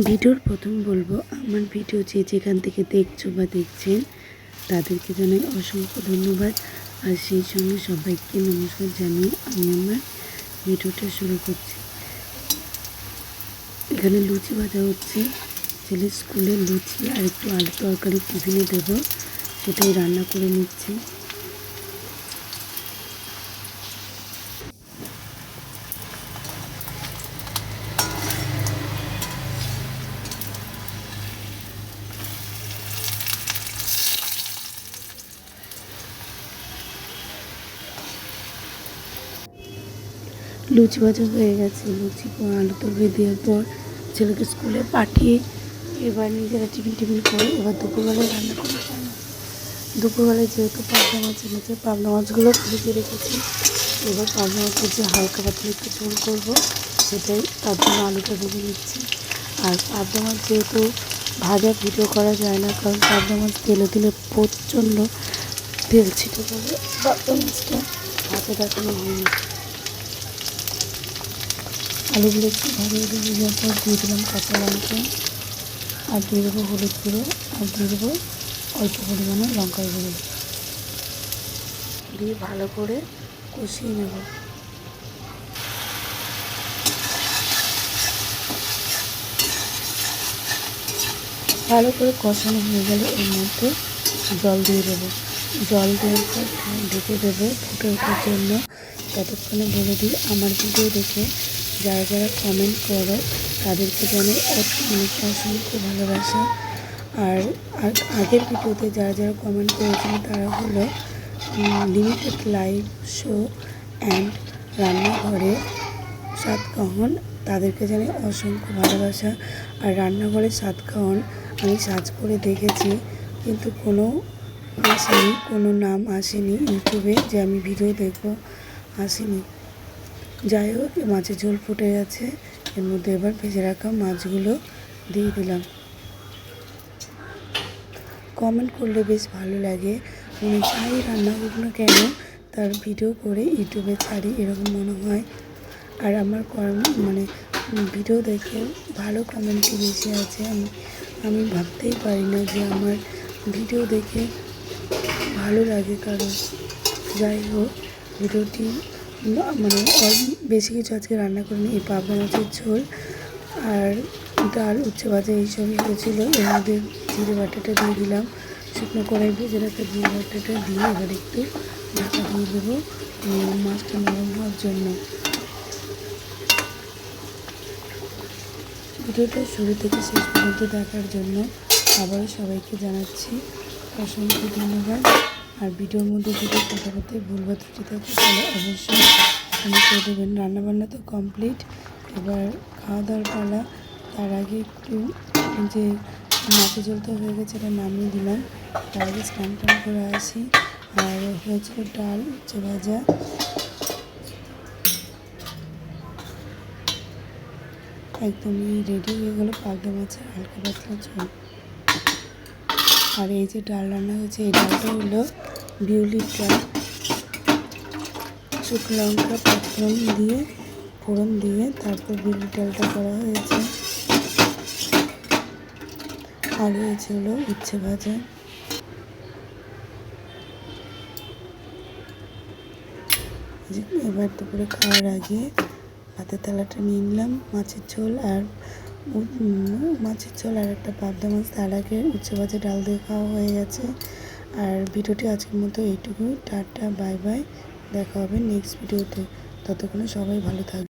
ভিডিওর প্রথম বলব, আমার ভিডিও যে যেখান থেকে দেখছ বা দেখছেন, তাদেরকে জানাই অসংখ্য ধন্যবাদ। আর সেই সঙ্গে সবাইকে নমস্কার জানিয়ে আমি আমার ভিডিওটা শুরু করছি। এখানে লুচি ভাজা হচ্ছে। ছেলে স্কুলে লুচি আর একটু আলু তরকারি টিফিনে দেবো, সেটাই রান্না করে নিচ্ছি। লুচি ভাজা হয়ে গেছে। লুচি আলু তরকারি দেওয়ার পর ছেলেকে স্কুলে পাঠিয়ে এবার নিজেরা টিফিন টিফিন করে এবার দুপুরবেলায় রান্না করে। দুপুরবেলায় যেহেতু পাবদা মাছ এনেছে, পাবনা মাছগুলো ভেজে রেখেছি। এবার পাবনা মাছের যে হালকা পাতলা একটু ঝোল করব, সেটাই তার জন্য আলুটা ভেজে নিচ্ছি। আর পাবদা মাছ যেহেতু ভাজা ভিডিও করা যায় না, কারণ পাবদা মাছ তেলে দিলে প্রচণ্ড তেল ছিটে পড়ে পাবদা মাছটা ভাজা দেখানো হয়নি আলুগুলো একটু ভালো ভেজে যাওয়ার পর দিয়ে দিলাম কাঁচা লঙ্কা। আর দিয়ে দেবো হলুদ গুঁড়ো। আর দিয়ে দেবো অল্প পরিমাণে লঙ্কার গুঁড়ো। দিয়ে ভালো করে কষিয়ে নেব। ভালো করে কষানো হয়ে গেলে এর মধ্যে জল দিয়ে দেবো। জল দেওয়ার পর ঢেকে দেবো ফুটে ওঠার জন্য। ততক্ষণে বলে দিই, আমার ভিডিও দেখে যারা যারা কমেন্ট করো, তাদেরকে অস- মানে অসংখ্য ভালোবাসা। আর আগের ভিডিওতে যারা যারা কমেন্ট করেছিল, তারা হলো লিমিটেড লাইভ শো অ্যান্ড রান্নাঘরে সাতকাহন। তাদেরকে জানাই অসংখ্য ভালোবাসা। আর রান্নাঘরে সাতকাহন আমি সার্চ করে দেখেছি, কিন্তু কোনো আসেনি, কোনো নাম আসেনি ইউটিউবে যে আমি ভিডিও দেখব, আসেনি। যাই হোক মাছের ঝোল ফুটে গেছে। এর মধ্যে এবার ভেজে রাখা মাছগুলো দিয়ে দিলাম। কমেন্ট করলে বেশ ভালো লাগে। মানে যাই রান্না কেন, তার ভিডিও করে ইউটিউবে ছাড়ি, এরকম মনে হয়। আর আমার মানে ভিডিও দেখে ভালো কমেন্টই বেশি আছে। আমি আমি ভাবতেই পারি না যে আমার ভিডিও দেখে ভালো লাগে কারণ যাই হোক ভিডিওটি মানে বেশি কিছু আজকে রান্না করিনি, এই পাবদা মাছের ঝোল আর ডাল, উচ্ছে ভাজা এইসবই হয়েছিল। এর মধ্যে জিরে বাটাটা দিয়ে দিলাম, শুকনো কড়াই ভেজে রাখা জিরে বাটাটা দিয়ে এবার একটু ঢাকা দিয়ে দেবো মাছটা নরম হওয়ার জন্য। ভিডিওটা শুরু থেকে শেষ পর্যন্ত দেখার জন্য আবারও সবাইকে জানাচ্ছি অসংখ্য ধন্যবাদ। আর ভিডিওর মধ্যে যদি কথা বলতে ভুল বা ত্রুটি থাকে, তাহলে অবশ্যই আমি করে দেবেন। রান্নাবান্না তো কমপ্লিট এবার খাওয়া দাওয়ার পালা, তার আগে একটু যে মাছের জলতে হয়ে গেছে এটা নামিয়ে দিলাম। তার আগে স্নান টান করে আসি। আর হয়েছিল ডাল, উচ্ছে ভাজা। একদমই রেডি হয়ে গেলো পাবদা মাছের হালকা পাতলা ঝোল। আর এই যে ডাল রান্না হয়েছে, এই ডালটা হলো বিউলির ডাল শুকনো লঙ্কা, পাঁচফোড়ন দিয়ে, ফোড়ন দিয়ে তারপর বিউলির ডালটা করা হয়েছে। আর হয়েছে হলো উচ্ছে ভাজা। এবার দুপুরে খাওয়ার আগে ভাতের থালাটা নিয়ে নিলাম, মাছের ঝোল আর মাছের ঝোল আর একটা পাবদা মাছ। তার আগে উচ্ছে ভাজা ডাল দিয়ে খাওয়া হয়ে গেছে। আর ভিডিওটি আজকের মতো এইটুকুই। Tata, bye bye. দেখা হবে নেক্সট ভিডিওতে ততক্ষণে সবাই ভালো থাকবে